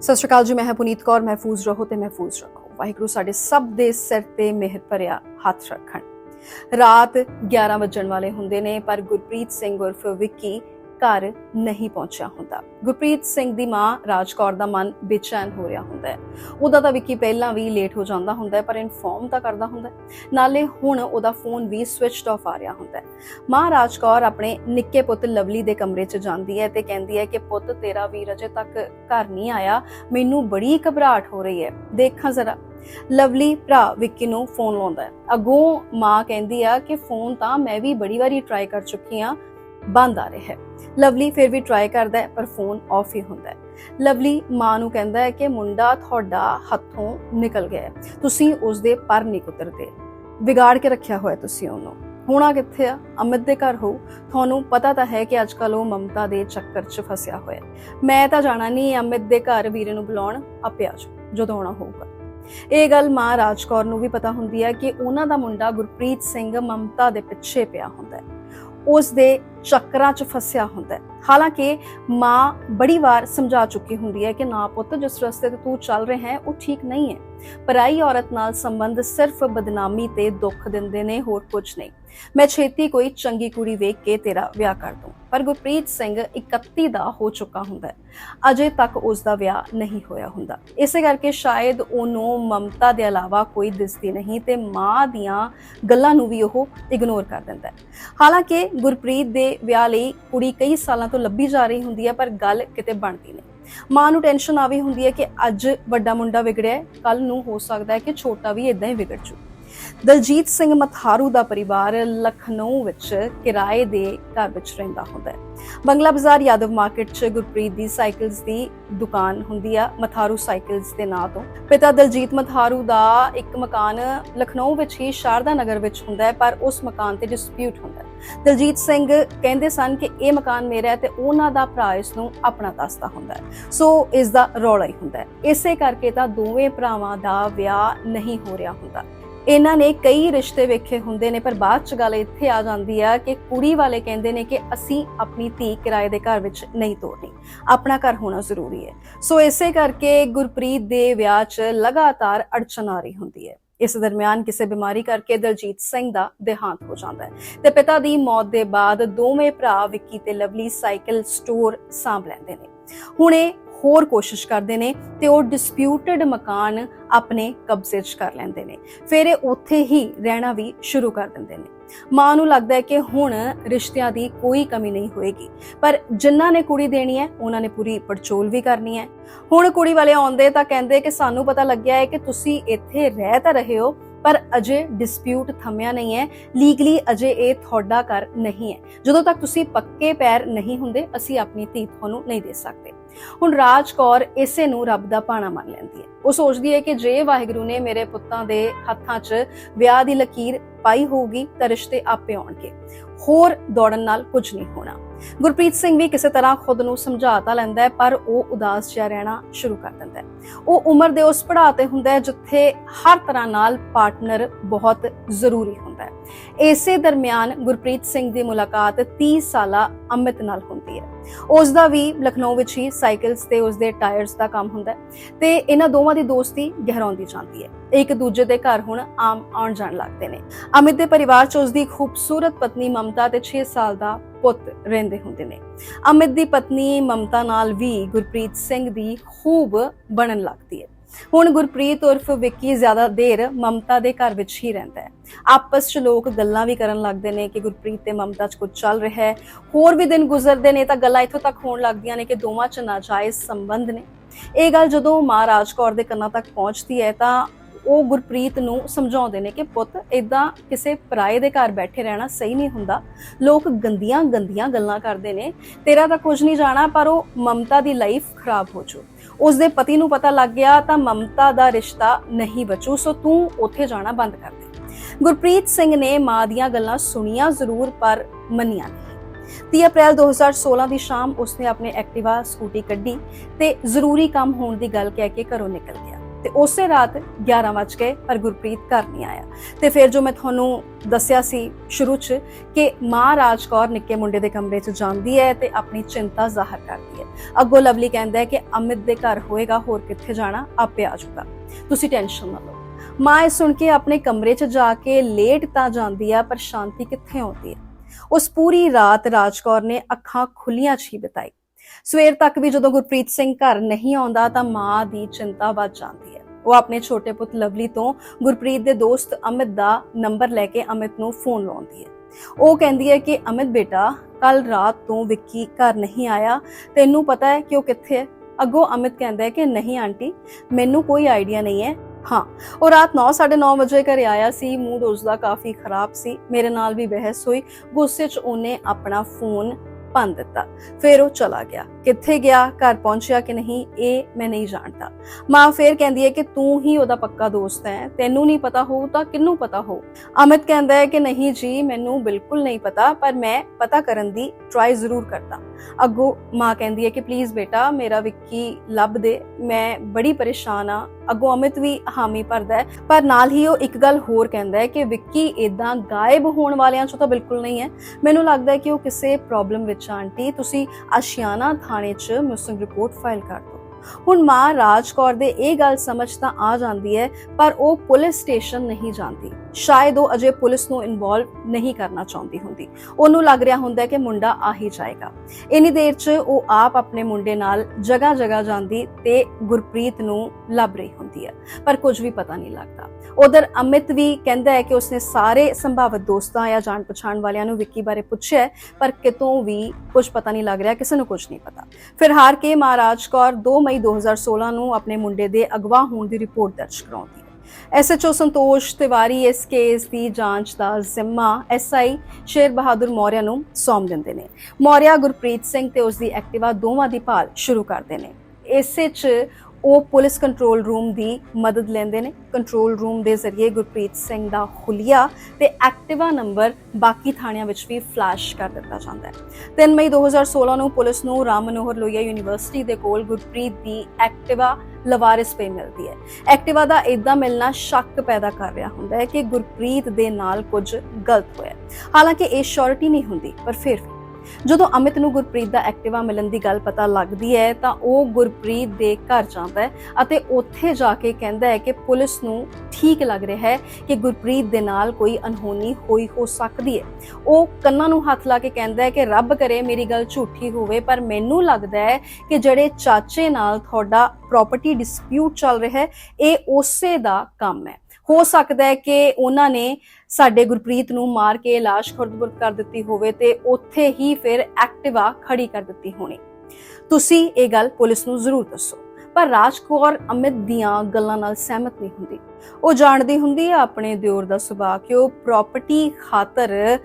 ਸਤਿ ਸ਼੍ਰੀ ਅਕਾਲ ਜੀ, ਮੈਂ ਹਾਂ ਪੁਨੀਤ ਕੌਰ, ਮਹਿਫੂਜ਼ ਰਹੋ ਤੇ ਮਹਿਫੂਜ਼ ਰੱਖੋ। ਵਾਹਿਗੁਰੂ ਸਾਡੇ ਸਭ ਦੇ ਸਿਰ ਤੇ ਮਿਹਰ ਭਰਿਆ ਹੱਥ ਰੱਖਣ। ਰਾਤ 11 ਵਜਣ ਵਾਲੇ ਹੁੰਦੇ ਨੇ, ਪਰ ਗੁਰਪ੍ਰੀਤ ਸਿੰਘ ਉਰਫ ਵਿੱਕੀ ਘਰ ਨਹੀਂ ਪਹੁੰਚਿਆ ਹੁੰਦਾ। ਗੁਰਪ੍ਰੀਤ ਸਿੰਘ ਦੀ ਮਾਂ ਰਾਜਕੌਰ ਦਾ ਮਨ ਬੇਚੈਨ ਹੋ ਰਿਹਾ ਹੁੰਦਾ ਹੈ। ਉਹਦਾ ਤਾਂ ਵਿੱਕੀ ਪਹਿਲਾਂ ਵੀ ਲੇਟ ਹੋ ਜਾਂਦਾ ਹੁੰਦਾ ਹੈ, ਪਰ ਇਨਫੋਰਮ ਤਾਂ ਕਰਦਾ ਹੁੰਦਾ ਨਾਲੇ ਹੁਣ ਉਹਦਾ ਫੋਨ ਵੀ ਸਵਿਚਡ ਆਫ ਆ ਰਿਹਾ ਹੁੰਦਾ ਹੈ। ਮਾਂ ਰਾਜਕੌਰ ਆਪਣੇ ਨਿੱਕੇ ਪੁੱਤ ਲਵਲੀ ਦੇ ਕਮਰੇ 'ਚ ਜਾਂਦੀ ਹੈ ਤੇ ਕਹਿੰਦੀ ਹੈ ਕਿ, ਪੁੱਤ, ਤੇਰਾ ਵੀਰ ਅਜੇ ਤੱਕ ਘਰ ਨਹੀਂ ਆਇਆ। ਮੈਨੂੰ ਬੜੀ ਘਬਰਾਹਟ ਹੋ ਰਹੀ ਹੈ। ਦੇਖਾਂ ਜ਼ਰਾ। ਲਵਲੀ ਭਰਾ ਵਿੱਕੀ ਨੂੰ ਫੋਨ ਲਾਉਂਦਾ ਹੈ। ਅੱਗੋਂ ਮਾਂ ਕਹਿੰਦੀ ਆ ਕਿ ਫੋਨ ਤਾਂ ਮੈਂ ਵੀ ਬੜੀ ਵਾਰੀ ਟਰਾਈ ਕਰ ਚੁੱਕੀ ਆ ਬੰਦ ਆ ਰਿਹਾ ਹੈ। ਲਵਲੀ ਫਿਰ ਵੀ ਟਰਾਈ ਕਰਦਾ ਹੈ, ਪਰ ਫੋਨ ਆਫ ਹੀ ਹੁੰਦਾ ਹੈ। ਲਵਲੀ ਮਾਂ ਨੂੰ ਕਹਿੰਦਾ ਹੈ ਕਿ ਮੁੰਡਾ ਤੁਹਾਡਾ ਹੱਥੋਂ ਨਿਕਲ ਗਿਆ ਤੁਸੀਂ ਉਸ ਦੇ ਪਰ ਨਹੀਂ ਕੁਤਰਦੇ। ਵਿਗਾੜ ਕੇ ਰੱਖਿਆ ਹੋਇਆ ਤੁਸੀਂ ਉਹਨੂੰ। ਹੋਣਾ ਕਿੱਥੇ ਆ? ਅਮਿਤ ਦੇ ਘਰ ਹੋ। ਤੁਹਾਨੂੰ ਪਤਾ ਤਾਂ ਹੈ ਕਿ ਅੱਜਕੱਲ ਉਹ ਮਮਤਾ ਦੇ ਚੱਕਰ 'ਚ ਫਸਿਆ ਹੋਇਆ ਮੈਂ ਤਾਂ ਜਾਣਾ ਨਹੀਂ, ਅਮਿਤ ਦੇ ਘਰ ਵੀਰੇ ਨੂੰ ਬੁਲਾਉਣ, ਆਪੇ ਆ ਜਾਓ, ਜਦੋਂ ਆਉਣਾ ਹੋਊਗਾ। ਇਹ ਗੱਲ ਮਾਂ ਰਾਜਕੌਰ ਨੂੰ ਵੀ ਪਤਾ ਹੁੰਦੀ ਹੈ ਕਿ ਉਹਨਾਂ ਦਾ ਮੁੰਡਾ ਗੁਰਪ੍ਰੀਤ ਸਿੰਘ ਮਮਤਾ ਦੇ ਪਿੱਛੇ ਪਿਆ ਹੁੰਦਾ ਹੈ। ਉਸ ਦੇ ਚੱਕਰਾਂ 'ਚ ਫਸਿਆ ਹੁੰਦਾ ਹਾਲਾਂਕਿ ਮਾਂ ਬੜੀ ਵਾਰ ਸਮਝਾ ਚੁੱਕੀ ਹੁੰਦੀ ਹੈ ਕਿ ਨਾ ਪੁੱਤ, ਜਿਸ ਰਸਤੇ ਤੇ ਤੂੰ ਚੱਲ ਰਿਹਾ ਹੈ, ਉਹ ਠੀਕ ਨਹੀਂ ਹੈ। ਪਰਾਈ ਔਰਤ ਨਾਲ ਸੰਬੰਧ ਸਿਰਫ ਬਦਨਾਮੀ ਤੇ ਦੁੱਖ ਦਿੰਦੇ ਨੇ, ਹੋਰ ਕੁਝ ਨਹੀਂ। ਮੈਂ ਛੇਤੀ ਕੋਈ ਚੰਗੀ ਕੁੜੀ ਵੇਖ ਕੇ ਤੇਰਾ ਵਿਆਹ ਕਰ ਦੂੰ। ਪਰ ਗੁਰਪ੍ਰੀਤ ਸਿੰਘ 31 ਦਾ ਹੋ ਚੁੱਕਾ ਹੁੰਦਾ ਹੈ। ਅਜੇ ਤੱਕ ਉਸ ਦਾ ਵਿਆਹ ਨਹੀਂ ਹੋਇਆ ਹੁੰਦਾ। ਇਸੇ ਕਰਕੇ ਸ਼ਾਇਦ ਉਹਨੂੰ ਮਮਤਾ ਦੇ ਇਲਾਵਾ ਕੋਈ ਦਿਸਦੀ ਨਹੀਂ ਤੇ ਮਾਂ ਦੀਆਂ ਗੱਲਾਂ ਨੂੰ ਵੀ ਉਹ ਇਗਨੋਰ ਕਰ ਦਿੰਦਾ ਹੈ। ਹਾਲਾਂਕਿ ਗੁਰਪ੍ਰੀਤ ਦੇ ਵਿਆਹ ਲਈ ਕੁੜੀ ਕਈ ਸਾਲਾਂ ਤੋਂ ਲੱਭੀ ਜਾ ਰਹੀ ਹੁੰਦੀ ਹੈ, ਪਰ ਗੱਲ ਕਿਤੇ ਬਣਦੀ ਨਹੀਂ। ਮਾਂ ਨੂੰ ਟੈਨਸ਼ਨ ਆਵੀ ਹੁੰਦੀ ਹੈ ਕਿ ਅੱਜ ਵੱਡਾ ਮੁੰਡਾ ਵਿਗੜਿਆ ਕੱਲ ਨੂੰ ਹੋ ਸਕਦਾ ਹੈ ਕਿ ਛੋਟਾ ਵੀ ਇਦਾਂ ਹੀ ਵਿਗੜ ਜੂ। ਦਲਜੀਤ ਸਿੰਘ ਮਥਾਰੂ ਦਾ ਪਰਿਵਾਰ ਲਖਨਊ ਵਿੱਚ ਕਿਰਾਏ ਦੇ ਘਰ ਵਿੱਚ ਰਹਿੰਦਾ ਹੁੰਦਾ ਹੈ। ਬੰਗਲਾ ਬਾਜ਼ਾਰ ਯਾਦਵ ਮਾਰਕੀਟ 'ਚ ਗੁਰਪ੍ਰੀਤ ਦੀ ਸਾਈਕਲਸ ਦੀ ਦੁਕਾਨ ਹੁੰਦੀ ਆ, ਮਥਾਰੂ ਸਾਈਕਲਸ ਦੇ ਨਾਂ ਤੋਂ। ਪਿਤਾ ਦਲਜੀਤ ਮਥਾਰੂ ਦਾ ਇੱਕ ਮਕਾਨ ਲਖਨਊ ਵਿੱਚ ਹੀ ਸ਼ਾਰਦਾ ਨਗਰ ਵਿੱਚ ਹੁੰਦਾ ਹੈ, ਪਰ ਉਸ ਮਕਾਨ ਤੇ ਡਿਸਪਿਊਟ ਹੁੰਦਾ ਹੈ। ਦਲਜੀਤ ਸਿੰਘ ਕਹਿੰਦੇ ਸਨ ਕਿ ਇਹ ਮਕਾਨ ਮੇਰਾ ਹੈ ਤੇ ਉਹਨਾਂ ਦਾ ਭਰਾ ਇਸ ਨੂੰ ਆਪਣਾ ਦੱਸਦਾ ਹੁੰਦਾ ਹੈ। ਸੋ ਇਸ ਦਾ ਰੌਲਾ ਹੀ ਹੁੰਦਾ ਹੈ। ਇਸੇ ਕਰਕੇ ਤਾਂ ਦੋਵੇਂ ਭਰਾਵਾਂ ਦਾ ਵਿਆਹ ਨਹੀਂ ਹੋ ਰਿਹਾ ਹੁੰਦਾ। ਇਹਨਾਂ ਨੇ ਕਈ ਰਿਸ਼ਤੇ ਵੇਖੇ ਹੁੰਦੇ ਨੇ, ਪਰ ਬਾਅਦ ਚ ਗੱਲ ਇੱਥੇ ਆ ਜਾਂਦੀ ਆ ਕਿ ਕੁੜੀ ਵਾਲੇ ਕਹਿੰਦੇ ਨੇ ਕਿ ਅਸੀਂ ਆਪਣੀ ਧੀ ਕਿਰਾਏ ਦੇ ਘਰ ਵਿੱਚ ਨਹੀਂ ਤੋਰਨੀ, ਆਪਣਾ ਘਰ ਹੋਣਾ ਜ਼ਰੂਰੀ ਹੈ। ਸੋ ਇਸੇ ਕਰਕੇ ਗੁਰਪ੍ਰੀਤ ਦੇ ਵਿਆਹ 'ਚ ਲਗਾਤਾਰ ਅੜਚਨ ਆ ਰਹੀ ਹੁੰਦੀ ਹੈ। ਇਸ ਦਰਮਿਆਨ ਕਿਸੇ ਬਿਮਾਰੀ ਕਰਕੇ ਦਲਜੀਤ ਸਿੰਘ ਦਾ ਦੇਹਾਂਤ ਹੋ ਜਾਂਦਾ ਹੈ ਤੇ ਪਿਤਾ ਦੀ ਮੌਤ ਦੇ ਬਾਅਦ ਦੋਵੇਂ ਭਰਾ ਵਿੱਕੀ ਤੇ ਲਵਲੀ ਸਾਈਕਲ ਸਟੋਰ ਸਾਂਭ ਲੈਂਦੇ ਨੇ। ਹੁਣੇ ਹੋਰ ਕੋਸ਼ਿਸ਼ ਕਰਦੇ ਨੇ ਤੇ ਉਹ ਡਿਸਪਿਊਟਡ ਮਕਾਨ ਆਪਣੇ ਕਬਜ਼ੇ 'ਚ ਕਰ ਲੈਂਦੇ ਨੇ। ਫਿਰ ਇਹ ਉੱਥੇ ਹੀ ਰਹਿਣਾ ਵੀ ਸ਼ੁਰੂ ਕਰ ਦਿੰਦੇ ਨੇ। ਮਾਂ ਨੂੰ ਲੱਗਦਾ ਹੈ ਕਿ ਹੁਣ ਰਿਸ਼ਤਿਆਂ ਦੀ ਕੋਈ ਕਮੀ ਨਹੀਂ ਹੋਏਗੀ, ਪਰ ਜਿਨ੍ਹਾਂ ਨੇ ਕੁੜੀ ਦੇਣੀ ਹੈ, ਉਹਨਾਂ ਨੇ ਪੂਰੀ ਪੜਚੋਲ ਵੀ ਕਰਨੀ ਹੈ। ਹੁਣ ਕੁੜੀ ਵਾਲੇ ਆਉਂਦੇ ਤਾਂ ਕਹਿੰਦੇ ਕਿ ਸਾਨੂੰ ਪਤਾ ਲੱਗਿਆ ਹੈ ਕਿ ਤੁਸੀਂ ਇੱਥੇ ਰਹਿ ਤਾਂ ਰਹੇ ਹੋ, ਪਰ ਅਜੇ ਡਿਸਪਿਊਟ ਥੰਮਿਆ ਨਹੀਂ ਹੈ। ਲੀਗਲੀ ਅਜੇ ਇਹ ਤੁਹਾਡਾ ਘਰ ਨਹੀਂ ਹੈ। ਜਦੋਂ ਤੱਕ ਤੁਸੀਂ ਪੱਕੇ ਪੈਰ ਨਹੀਂ ਹੁੰਦੇ, ਅਸੀਂ ਆਪਣੀ ਧੀ ਤੁਹਾਨੂੰ ਨਹੀਂ ਦੇ ਸਕਦੇ। ਹੁਣ ਰਾਜ ਕੌਰ ਇਸੇ ਨੂੰ ਰੱਬ ਦਾ ਪਾਣਾ ਮੰਨ ਲੈਂਦੀ ਹੈ। ਉਹ ਸੋਚਦੀ ਹੈ ਕਿ ਜੇ ਵਾਹਿਗੁਰੂ ਨੇ ਮੇਰੇ ਪੁੱਤਾਂ ਦੇ ਹੱਥਾਂ 'ਚ ਵਿਆਹ ਦੀ ਲਕੀਰ ਪਾਈ ਹੋਊਗੀ ਤਾਂ ਰਿਸ਼ਤੇ ਆਪੇ ਆਉਣਗੇ। ਹੋਰ ਦੌੜਨ ਨਾਲ ਕੁਝ ਨਹੀਂ ਹੋਣਾ। ਗੁਰਪ੍ਰੀਤ ਸਿੰਘ ਵੀ ਕਿਸੇ ਤਰ੍ਹਾਂ ਖੁਦ ਨੂੰ ਸਮਝਾ ਤਾਂ ਲੈਂਦਾ ਹੈ, ਪਰ ਉਹ ਉਦਾਸ ਜਿਹਾ ਰਹਿਣਾ ਸ਼ੁਰੂ ਕਰ ਦਿੰਦਾ ਹੈ। ਉਹ ਉਮਰ ਦੇ ਉਸ ਪੜਾਅ ਤੇ ਹੁੰਦਾ ਹੈ, ਜਿੱਥੇ ਹਰ ਤਰ੍ਹਾਂ ਨਾਲ ਪਾਰਟਨਰ ਬਹੁਤ ਜ਼ਰੂਰੀ ਹੁੰਦਾ ਹੈ। ਇਸੇ ਦਰਮਿਆਨ ਗੁਰਪ੍ਰੀਤ ਸਿੰਘ ਦੀ ਮੁਲਾਕਾਤ 30 ਸਾਲਾ ਅਮਿਤ ਨਾਲ ਹੁੰਦੀ ਉਸ ਦਾ ਵੀ ਲਖਨਊ ਵਿੱਚ ਹੀ ਸਾਈਕਲਸ ਤੇ ਉਸ ਦੇ ਟਾਇਰਸ ਦਾ ਕੰਮ ਹੁੰਦਾ ਹੈ ਤੇ ਇਹਨਾਂ ਦੋਵਾਂ ਦੀ ਦੋਸਤੀ ਗਹਿਰਾਉਂਦੀ ਜਾਂਦੀ ਹੈ। ਇੱਕ ਦੂਜੇ ਦੇ ਘਰ ਹੁਣ ਆਮ ਆਉਣ ਜਾਣ ਲੱਗਦੇ ਨੇ। ਅਮਿਤ ਦੇ ਪਰਿਵਾਰ 'ਚ ਉਸ ਦੀ ਖੂਬਸੂਰਤ ਪਤਨੀ ਮਮਤਾ ਤੇ 6 ਸਾਲ ਦਾ ਪੁੱਤ ਰਹਿੰਦੇ ਹੁੰਦੇ ਨੇ। ਅਮਿਤ ਦੀ ਪਤਨੀ ਮਮਤਾ ਨਾਲ ਵੀ ਗੁਰਪ੍ਰੀਤ ਸਿੰਘ ਦੀ ਖੂਬ ਬਣਨ ਲੱਗਦੀ ਹੈ। ਹੁਣ ਗੁਰਪ੍ਰੀਤ ਉਰਫ ਵਿੱਕੀ ਜ਼ਿਆਦਾ ਦੇਰ ਮਮਤਾ ਦੇ ਘਰ ਵਿੱਚ ਹੀ ਰਹਿੰਦਾ ਹੈ। ਆਪਸ 'ਚ ਲੋਕ ਗੱਲਾਂ ਵੀ ਕਰਨ ਲੱਗਦੇ ਨੇ ਕਿ ਗੁਰਪ੍ਰੀਤ ਤੇ ਮਮਤਾ 'ਚ ਕੁਝ ਚੱਲ ਰਿਹਾ ਹੈ। ਹੋਰ ਵੀ ਦਿਨ ਗੁਜ਼ਰਦੇ ਨੇ ਤਾਂ ਗੱਲਾਂ ਇੱਥੋਂ ਤੱਕ ਹੋਣ ਲੱਗਦੀਆਂ ਨੇ ਕਿ ਦੋਵਾਂ 'ਚ ਨਾਜਾਇਜ਼ ਸੰਬੰਧ ਨੇ। ਇਹ ਗੱਲ ਜਦੋਂ ਮਹਾਰਾਜ ਕੌਰ ਦੇ ਕੰਨਾਂ ਤੱਕ ਪਹੁੰਚਦੀ ਹੈ ਤਾਂ ਉਹ ਗੁਰਪ੍ਰੀਤ ਨੂੰ ਸਮਝਾਉਂਦੇ ਨੇ ਕਿ ਪੁੱਤ ਇਦਾਂ ਕਿਸੇ ਪਰਾਏ ਦੇ ਘਰ ਬੈਠੇ ਰਹਿਣਾ ਸਹੀ ਨਹੀਂ ਹੁੰਦਾ। ਲੋਕ ਗੰਦੀਆਂ ਗੰਦੀਆਂ ਗੱਲਾਂ ਕਰਦੇ ਨੇ। ਤੇਰਾ ਤਾਂ ਕੁਝ ਨਹੀਂ ਜਾਣਾ, ਪਰ ਉਹ ਮਮਤਾ ਦੀ ਲਾਈਫ ਖਰਾਬ ਹੋ ਜੂ ਉਸ ਦੇ ਪਤੀ ਨੂੰ ਪਤਾ ਲੱਗ ਗਿਆ ਤਾਂ ਮਮਤਾ ਦਾ ਰਿਸ਼ਤਾ ਨਹੀਂ ਬਚੂ, ਸੋ ਤੂੰ ਉੱਥੇ ਜਾਣਾ ਬੰਦ ਕਰ ਦੇ। ਗੁਰਪ੍ਰੀਤ ਸਿੰਘ ਨੇ ਮਾਂ ਦੀਆਂ ਗੱਲਾਂ ਸੁਣੀਆਂ ਜ਼ਰੂਰ, ਪਰ ਮੰਨੀਆਂ ਨਹੀਂ। 30 ਅਪ੍ਰੈਲ 2016 ਦੀ ਸ਼ਾਮ ਉਸਨੇ ਆਪਣੇ ਐਕਟਿਵਾ ਸਕੂਟੀ ਕੱਢੀ ਤੇ ਜ਼ਰੂਰੀ ਕੰਮ ਹੋਣ ਦੀ ਗੱਲ ਕਹਿ ਕੇ ਘਰੋਂ ਨਿਕਲ ਗਿਆ। ਤੇ ਉਸੇ ਰਾਤ 11 ਵਜ ਗਏ ਪਰ ਗੁਰਪ੍ਰੀਤ ਘਰ ਨਹੀਂ ਆਇਆ। ਤੇ ਫਿਰ ਜੋ ਮੈਂ ਤੁਹਾਨੂੰ ਦੱਸਿਆ ਸੀ ਸ਼ੁਰੂ 'ਚ ਕਿ ਮਾਂ ਰਾਜ ਕੌਰ ਨਿੱਕੇ ਮੁੰਡੇ ਦੇ ਕਮਰੇ 'ਚ ਜਾਂਦੀ ਹੈ ਤੇ ਆਪਣੀ ਚਿੰਤਾ ਜ਼ਾਹਰ ਕਰਦੀ ਹੈ। ਅੱਗੋਂ ਲਵਲੀ ਕਹਿੰਦਾ ਹੈ ਕਿ ਅਮਿਤ ਦੇ ਘਰ ਹੋਏਗਾ, ਹੋਰ ਕਿੱਥੇ ਜਾਣਾ? ਆਪੇ ਆ ਜਾਊਗਾ। ਤੁਸੀਂ ਟੈਨਸ਼ਨ ਨਾ ਲਓ। ਮਾਂ ਇਹ ਸੁਣ ਕੇ ਆਪਣੇ ਕਮਰੇ 'ਚ ਜਾ ਕੇ ਲੇਟ ਤਾਂ ਜਾਂਦੀ ਆ, ਪਰ ਸ਼ਾਂਤੀ ਕਿੱਥੇ ਆਉਂਦੀ ਹੈ? ਉਸ ਪੂਰੀ ਰਾਤ ਰਾਜਕੌਰ ਨੇ ਅੱਖਾਂ ਖੁੱਲੀਆਂ 'ਚ ਹੀ ਬਿਤਾਈ। ਸਵੇਰ ਤੱਕ ਵੀ ਜਦੋਂ ਗੁਰਪ੍ਰੀਤ ਸਿੰਘ ਘਰ ਨਹੀਂ ਆਉਂਦਾ ਤਾਂ ਮਾਂ ਦੀ ਚਿੰਤਾ ਵੱਧ ਜਾਂਦੀ ਉਹ ਆਪਣੇ ਛੋਟੇ ਪੁੱਤ ਲਵਲੀ ਤੋਂ ਗੁਰਪ੍ਰੀਤ ਦੇ ਦੋਸਤ ਅਮਿਤ ਦਾ ਨੰਬਰ ਲੈ ਕੇ ਅਮਿਤ ਨੂੰ ਫੋਨ ਲਾਉਂਦੀ ਹੈ। ਉਹ ਕਹਿੰਦੀ ਹੈ ਕਿ ਅਮਿਤ ਬੇਟਾ ਕੱਲ ਰਾਤ ਤੋਂ ਵਿੱਕੀ ਘਰ ਨਹੀਂ ਆਇਆ। ਤੈਨੂੰ ਪਤਾ ਹੈ ਕਿ ਉਹ ਕਿੱਥੇ ਹੈ? ਅੱਗੋਂ ਅਮਿਤ ਕਹਿੰਦਾ ਹੈ ਕਿ ਨਹੀਂ ਆਂਟੀ, ਮੈਨੂੰ ਕੋਈ ਆਈਡੀਆ ਨਹੀਂ ਹੈ। ਹਾਂ, ਉਹ ਰਾਤ 9:30 ਵਜੇ ਘਰੇ ਆਇਆ ਸੀ। ਮੂਡ ਉਸਦਾ ਕਾਫੀ ਖਰਾਬ ਸੀ। ਮੇਰੇ ਨਾਲ ਵੀ ਬਹਿਸ ਹੋਈ। ਗੁੱਸੇ 'ਚ ਉਹਨੇ ਆਪਣਾ ਫੋਨ ਭੰਨ ਦਿੱਤਾ। ਫਿਰ ਉਹ ਚਲਾ ਗਿਆ। ਕਿੱਥੇ ਗਿਆ, ਘਰ ਪਹੁੰਚਿਆ ਕਿ ਨਹੀਂ, ਇਹ ਮੈਂ ਨਹੀਂ ਜਾਣਦਾ। ਮਾਂ ਫਿਰ ਕਹਿੰਦੀ ਹੈ ਕਿ ਤੂੰ ਹੀ ਉਹਦਾ ਪੱਕਾ ਦੋਸਤ ਹੈ, ਤੈਨੂੰ ਨਹੀਂ ਪਤਾ ਹੋਊ ਤਾਂ ਕਿੰਨੂੰ ਪਤਾ ਹੋਊ। ਅਮਿਤ ਕਹਿੰਦਾ ਹੈ ਕਿ ਨਹੀਂ ਜੀ, ਮੈਨੂੰ ਬਿਲਕੁਲ ਨਹੀਂ ਪਤਾ, ਪਰ ਮੈਂ ਪਤਾ ਕਰਨ ਦੀ ਟਰਾਈ ਜ਼ਰੂਰ ਕਰਦਾ। ਅੱਗੋਂ ਮਾਂ ਕਹਿੰਦੀ ਹੈ ਕਿ ਪਲੀਜ਼ ਬੇਟਾ, ਮੇਰਾ ਵਿੱਕੀ ਲੱਭ ਦੇ, ਮੈਂ ਬੜੀ ਪਰੇਸ਼ਾਨ ਆ ਅੱਗੋਂ ਅਮਿਤ ਵੀ ਹਾਮੀ ਭਰਦਾ ਹੈ, ਪਰ ਨਾਲ ਹੀ ਉਹ ਇੱਕ ਗੱਲ ਹੋਰ ਕਹਿੰਦਾ ਹੈ ਕਿ ਵਿੱਕੀ ਇਦਾਂ ਗਾਇਬ ਹੋਣ ਵਾਲਿਆਂ ਚੋਂ ਤਾਂ ਬਿਲਕੁਲ ਨਹੀਂ ਹੈ। ਮੈਨੂੰ ਲੱਗਦਾ ਹੈ ਕਿ ਉਹ ਕਿਸੇ ਪ੍ਰੋਬਲਮ ਵਿੱਚ ਆਂਟੀ, ਤੁਸੀਂ ਆਸ਼ਿਆਨਾ ਥਾਣੇ 'ਚ ਮਿਸਿੰਗ ਰਿਪੋਰਟ ਫਾਈਲ ਕਰ ਦਿਓ ਹੁਣ ਮਾਂ ਰਾਜਕੌਰ ਦੇ ਇਹ ਗੱਲ ਸਮਝ ਤਾਂ ਆ ਜਾਂਦੀ ਹੈ, ਪਰ ਉਹ ਪੁਲਿਸ ਸਟੇਸ਼ਨ ਨਹੀਂ ਜਾਂਦੀ। ਸ਼ਾਇਦ ਉਹ ਅਜੇ ਪੁਲਿਸ ਨੂੰ ਇਨਵੋਲਵ ਨਹੀਂ ਕਰਨਾ ਚਾਹੁੰਦੀ ਹੁੰਦੀ। ਉਹਨੂੰ ਲੱਗ ਰਿਹਾ ਹੁੰਦਾ ਹੈ ਕਿ ਮੁੰਡਾ ਆ ਹੀ ਜਾਏਗਾ। ਇਨੀ ਦੇਰ 'ਚ ਉਹ ਆਪ ਆਪਣੇ ਮੁੰਡੇ ਨਾਲ ਜਗ੍ਹਾ ਜਗ੍ਹਾ ਜਾਂਦੀ ਤੇ ਗੁਰਪ੍ਰੀਤ ਨੂੰ ਲੱਭ ਰਹੀ ਹੁੰਦੀ ਹੈ, ਪਰ ਕੁਝ ਵੀ ਪਤਾ ਨਹੀਂ ਲੱਗਦਾ। ਉਧਰ ਅਮਿਤ ਵੀ ਕਹਿੰਦਾ ਹੈ ਕਿ ਉਸਨੇ ਸਾਰੇ ਸੰਭਾਵਿਤ ਦੋਸਤਾਂ ਜਾਂ ਜਾਣ ਪਛਾਣ ਵਾਲਿਆਂ ਨੂੰ ਵਿੱਕੀ ਬਾਰੇ ਪੁੱਛਿਆ ਪਰ ਕਿਤੋਂ ਵੀ ਕੁਝ ਪਤਾ ਨਹੀਂ ਲੱਗ ਰਿਹਾ, ਕਿਸੇ ਨੂੰ ਕੁਝ ਨਹੀਂ ਪਤਾ। ਫਿਰ ਹਾਰ ਕੇ ਮਹਾਰਾਜ ਕੌਰ 2 ਮਈ 2016 ਨੂੰ ਆਪਣੇ ਮੁੰਡੇ ਦੇ ਅਗਵਾ ਹੋਣ ਦੀ ਰਿਪੋਰਟ ਦਰਜ ਕਰਾਉਂਦੀ ਹੈ। ਐਸਐਚਓ ਸੰਤੋਸ਼ ਤਿਵਾਰੀ ਇਸ ਕੇਸ ਦੀ ਜਾਂਚ ਦਾ ਜ਼ਿੰਮਾ ਐਸਆਈ ਸ਼ੇਰ ਬਹਾਦਰ ਮੌਰਿਆ ਨੂੰ ਸੌਂਪ ਦਿੰਦੇ ਨੇ। ਮੌਰਿਆ ਗੁਰਪ੍ਰੀਤ ਸਿੰਘ ਤੇ ਉਸ ਦੀ ਐਕਟਿਵਾ ਦੋਵਾਂ ਦੀ ਭਾਲ ਸ਼ੁਰੂ ਕਰਦੇ ਨੇ। ਇਸੇ 'ਚ ਉਹ ਪੁਲਿਸ ਕੰਟਰੋਲ ਰੂਮ ਦੀ ਮਦਦ ਲੈਂਦੇ ਨੇ। ਕੰਟਰੋਲ ਰੂਮ ਦੇ ਜ਼ਰੀਏ ਗੁਰਪ੍ਰੀਤ ਸਿੰਘ ਦਾ ਹੁਲੀਆ ਤੇ ਐਕਟਿਵਾ ਨੰਬਰ ਬਾਕੀ ਥਾਣਿਆਂ ਵਿੱਚ ਵੀ ਫਲੈਸ਼ ਕਰ ਦਿੱਤਾ ਜਾਂਦਾ ਹੈ। 3 ਮਈ 2016 ਨੂੰ ਪੁਲਿਸ ਨੂੰ ਰਾਮ ਮਨੋਹਰ ਲੋਹੀਆ ਯੂਨੀਵਰਸਿਟੀ ਦੇ ਕੋਲ ਗੁਰਪ੍ਰੀਤ ਦੀ ਐਕਟਿਵਾ ਲਵਾਰਿਸ ਪੇ ਮਿਲਦੀ ਹੈ। ਐਕਟਿਵਾ ਦਾ ਇਦਾਂ ਮਿਲਣਾ ਸ਼ੱਕ ਪੈਦਾ ਕਰ ਰਿਹਾ ਹੁੰਦਾ ਹੈ ਕਿ ਗੁਰਪ੍ਰੀਤ ਦੇ ਨਾਲ ਕੁਝ ਗਲਤ ਹੋਇਆ ਹਾਲਾਂਕਿ ਇਹ ਸ਼ੋਰਿਟੀ ਨਹੀਂ ਹੁੰਦੀ, ਪਰ ਫਿਰ ਜਦੋਂ ਅਮਿਤ ਨੂੰ ਗੁਰਪ੍ਰੀਤ ਦਾ ਐਕਟਿਵਾ ਮਿਲਣ ਦੀ ਗੱਲ ਪਤਾ ਲੱਗਦੀ ਹੈ, ਤਾਂ ਉਹ ਗੁਰਪ੍ਰੀਤ ਦੇ ਘਰ ਜਾਂਦਾ ਹੈ ਅਤੇ ਉੱਥੇ ਜਾ ਕੇ ਕਹਿੰਦਾ ਹੈ ਕਿ ਪੁਲਿਸ ਨੂੰ ਠੀਕ ਲੱਗ ਰਿਹਾ ਹੈ ਕਿ ਗੁਰਪ੍ਰੀਤ ਦੇ ਨਾਲ ਕੋਈ ਅਨਹੋਨੀ ਹੋਈ ਹੋ ਸਕਦੀ ਹੈ। ਉਹ ਕੰਨਾਂ ਨੂੰ ਹੱਥ ਲਾ ਕੇ ਕਹਿੰਦਾ ਹੈ ਕਿ ਰੱਬ ਕਰੇ ਮੇਰੀ ਗੱਲ ਝੂਠੀ ਹੋਵੇ, ਪਰ ਮੈਨੂੰ ਲੱਗਦਾ ਹੈ ਕਿ ਜਿਹੜੇ ਚਾਚੇ ਨਾਲ ਤੁਹਾਡਾ ਪ੍ਰਾਪਰਟੀ ਡਿਸਪਿਊਟ ਚੱਲ ਰਿਹਾ ਹੈ, ਇਹ ਉਸੇ ਦਾ ਕੰਮ ਹੈ। ਹੋ ਸਕਦਾ ਹੈ ਕਿ ਉਹਨਾਂ ਨੇ ਸਾਡੇ ਗੁਰਪ੍ਰੀਤ ਨੂੰ ਮਾਰ ਕੇ ਲਾਸ਼ ਖੁਰਦ-ਬੁਰਦ ਕਰ ਦਿੱਤੀ ਹੋਵੇ ਤੇ ਉੱਥੇ ਹੀ ਫਿਰ ਐਕਟਿਵਾ ਖੜੀ ਕਰ ਦਿੱਤੀ ਹੋਣੀ। ਤੁਸੀਂ ਇਹ ਗੱਲ ਪੁਲਿਸ ਨੂੰ ਜ਼ਰੂਰ ਦੱਸੋ, ਪਰ ਰਾਜਕੌਰ ਅਮਿਤ ਦੀਆਂ ਗੱਲਾਂ ਨਾਲ ਸਹਿਮਤ ਨਹੀਂ ਹੁੰਦੀ। ਉਹ ਜਾਣਦੀ ਹੁੰਦੀ ਹੈ ਆਪਣੇ ਦਿਓਰ ਦਾ ਸੁਭਾਅ ਕਿ ਉਹ ਪ੍ਰਾਪਰਟੀ ਖਾਤਰ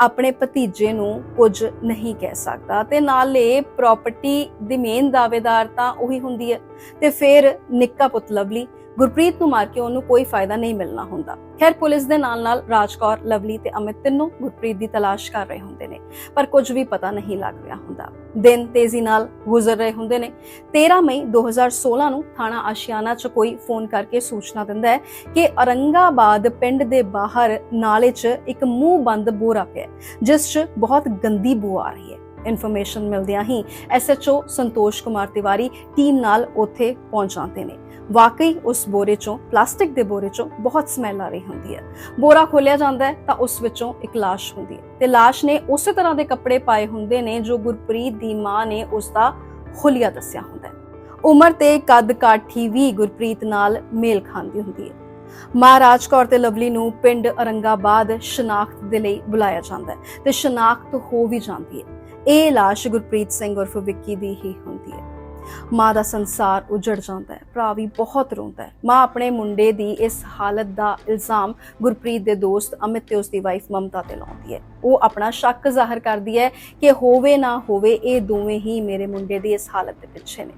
ਆਪਣੇ ਭਤੀਜੇ ਨੂੰ ਕੁਝ ਨਹੀਂ ਕਹਿ ਸਕਦਾ ਤੇ ਨਾਲੇ ਪ੍ਰਾਪਰਟੀ ਦੀ ਮੇਨ ਦਾਅਵੇਦਾਰ ਤਾਂ ਉਹੀ ਹੁੰਦੀ ਹੈ। ਤੇ ਫਿਰ ਨਿੱਕਾ ਪੁੱਤ ਲਵਲੀ ਗੁਰਪ੍ਰੀਤ ਨੂੰ ਮਾਰ ਕੇ ਉਹਨੂੰ ਕੋਈ ਫਾਇਦਾ ਨਹੀਂ ਮਿਲਣਾ ਹੁੰਦਾ। ਖੈਰ, ਪੁਲਿਸ ਦੇ ਨਾਲ ਨਾਲ ਰਾਜਕੌਰ, ਲਵਲੀ ਤੇ ਅਮਿਤ ਤਿੰਨੋਂ ਗੁਰਪ੍ਰੀਤ ਦੀ ਤਲਾਸ਼ ਕਰ ਰਹੇ ਹੁੰਦੇ ਨੇ, ਪਰ ਕੁਝ ਵੀ ਪਤਾ ਨਹੀਂ ਲੱਗ ਰਿਹਾ ਹੁੰਦਾ। ਦਿਨ ਤੇਜ਼ੀ ਨਾਲ ਗੁਜ਼ਰ ਰਹੇ ਹੁੰਦੇ ਨੇ। 13 ਮਈ 2016 ਨੂੰ ਥਾਣਾ ਆਸ਼ਿਆਨਾ 'ਚ ਕੋਈ ਫੋਨ ਕਰਕੇ ਸੂਚਨਾ ਦਿੰਦਾ ਹੈ ਕਿ ਔਰੰਗਾਬਾਦ ਪਿੰਡ ਦੇ ਬਾਹਰ ਨਾਲੇ 'ਚ ਇੱਕ ਮੂੰਹ ਬੰਦ ਬੋਰਾ ਪਿਆ ਜਿਸ 'ਚ ਬਹੁਤ ਗੰਦੀ ਬੂ ਆ ਰਹੀ ਹੈ। ਇਨਫੋਰਮੇਸ਼ਨ ਮਿਲਦਿਆਂ ਹੀ ਐਸਐਚਓ ਸੰਤੋਸ਼ ਕੁਮਾਰ ਤਿਵਾਰੀ ਟੀਮ ਨਾਲ ਉੱਥੇ ਪਹੁੰਚ ਜਾਂਦੇ ਨੇ। ਵਾਕਈ ਉਸ ਬੋਰੇ ਚੋਂ, ਪਲਾਸਟਿਕ ਦੇ ਬੋਰੇ ਚੋਂ ਬਹੁਤ ਸਮੈਲ ਆ ਰਹੀ ਹੁੰਦੀ ਹੈ। ਬੋਰਾ ਖੋਲਿਆ ਜਾਂਦਾ ਹੈ ਤਾਂ ਉਸ ਵਿੱਚੋਂ ਇੱਕ ਲਾਸ਼ ਹੁੰਦੀ ਹੈ। ਤੇ ਲਾਸ਼ ਨੇ ਉਸੇ ਤਰ੍ਹਾਂ ਦੇ ਕੱਪੜੇ ਪਾਏ ਹੁੰਦੇ ਨੇ ਜੋ ਗੁਰਪ੍ਰੀਤ ਦੀ ਮਾਂ ਨੇ ਉਸ ਦਾ ਹੁਲੀਆ ਦੱਸਿਆ ਹੁੰਦਾ ਹੈ। ਉਮਰ ਤੇ ਕੱਦ ਕਾਠੀ ਵੀ ਗੁਰਪ੍ਰੀਤ ਨਾਲ ਮੇਲ ਖਾਂਦੀ ਹੁੰਦੀ ਹੈ। ਮਹਾਰਾਜ ਕੌਰ ਤੇ ਲਵਲੀ ਨੂੰ ਪਿੰਡ ਔਰੰਗਾਬਾਦ ਸ਼ਨਾਖਤ ਦੇ ਲਈ ਬੁਲਾਇਆ ਜਾਂਦਾ ਹੈ ਤੇ ਸ਼ਨਾਖਤ ਹੋ ਵੀ ਜਾਂਦੀ ਹੈ। ਇਹ ਲਾਸ਼ ਗੁਰਪ੍ਰੀਤ ਸਿੰਘ ਉਰਫ ਵਿੱਕੀ ਦੀ ਹੀ ਹੁੰਦੀ ਹੈ। ਮਾਂ ਦਾ ਸੰਸਾਰ ਉਜੜ ਜਾਂਦਾ ਹੈ, ਭਰਾ ਵੀ ਬਹੁਤ ਰੋਂਦਾ ਹੈ। ਮਾਂ ਆਪਣੇ ਮੁੰਡੇ ਦੀ ਇਸ ਹਾਲਤ ਦਾ ਇਲਜ਼ਾਮ ਗੁਰਪ੍ਰੀਤ ਦੇ ਦੋਸਤ ਅਮਿਤ ਤੇ ਉਸ ਦੀ ਵਾਈਫ ਮਮਤਾ ਤੇ ਲਾਉਂਦੀ ਹੈ। ਉਹ ਆਪਣਾ ਸ਼ੱਕ ਜ਼ਾਹਰ ਕਰਦੀ ਹੈ ਕਿ ਹੋਵੇ ਨਾ ਹੋਵੇ ਇਹ ਦੋਵੇਂ ਹੀ ਮੇਰੇ ਮੁੰਡੇ ਦੀ ਇਸ ਹਾਲਤ ਦੇ ਪਿੱਛੇ ਨੇ।